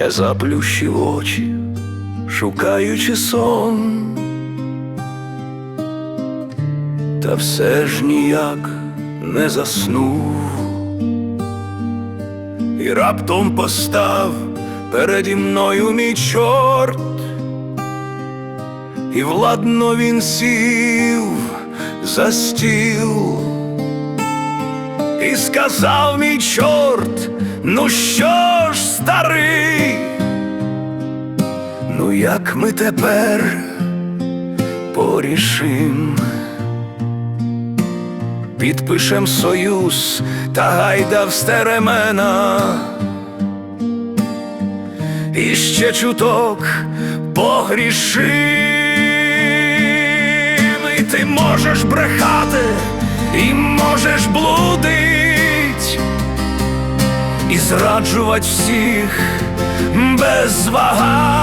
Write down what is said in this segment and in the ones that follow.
Я заплющив очі, шукаючи сон, та все ж ніяк не заснув, і раптом постав переді мною мій чорт, і владно він сів за стіл. І сказав мій чорт, ну що ж, старий, як ми тепер порішим, підпишем союз та гайда в стеремена, і ще чуток погрішим, і ти можеш брехати, і можеш блудить, і зраджувати всіх без вагань,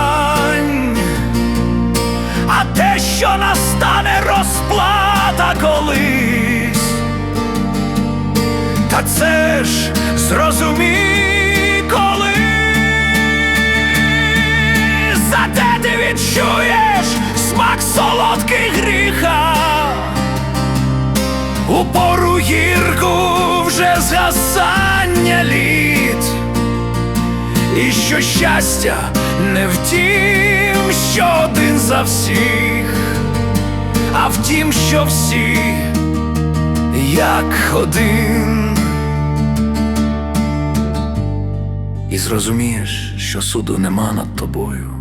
що настане розплата колись, та це ж зрозумій коли. Зате ти відчуєш смак солодкий гріха, у пору гірку вже згасання літ, і що щастя не в тім, що один за всіх, а в тім, що всі як один. І зрозумієш, що суду нема над тобою,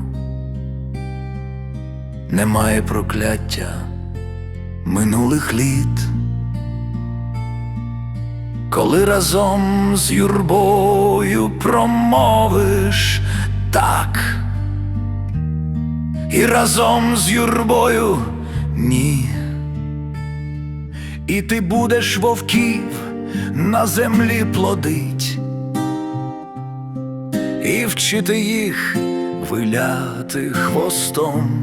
немає прокляття минулих літ, коли разом з юрбою промовиш так, і разом з юрбою ні. І ти будеш вовків на землі плодить і вчити їх виляти хвостом.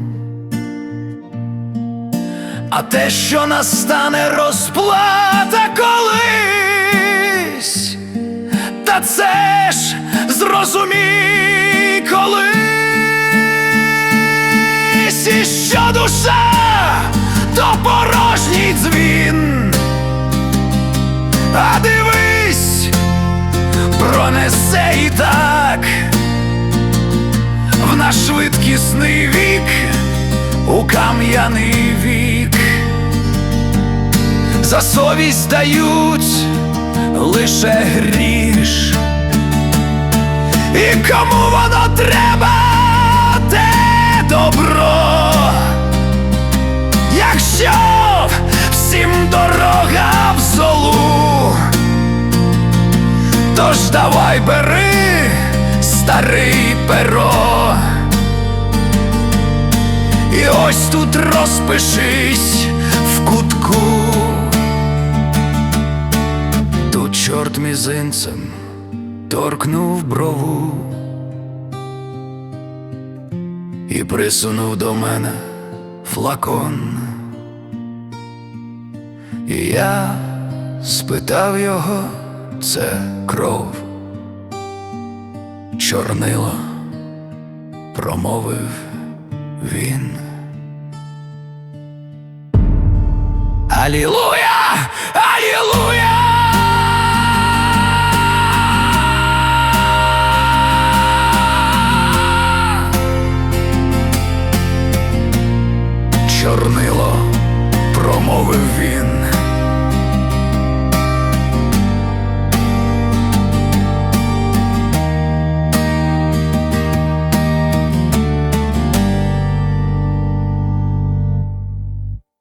А те, що настане розплата колись, та це ж зрозумій колись, і що душа порожній дзвін, а дивись, пронесе і так в наш швидкісний вік, у кам'яний вік, за совість дають лише гріш, і кому воно треба, Тож давай бери старий перо. І ось тут розпишись в кутку. Тут чорт мізинцем торкнув брову і присунув до мене флакон. І я спитав його, це кров. Чорнило промовив він. Алілуя! Алілуя! Чорнило промовив він.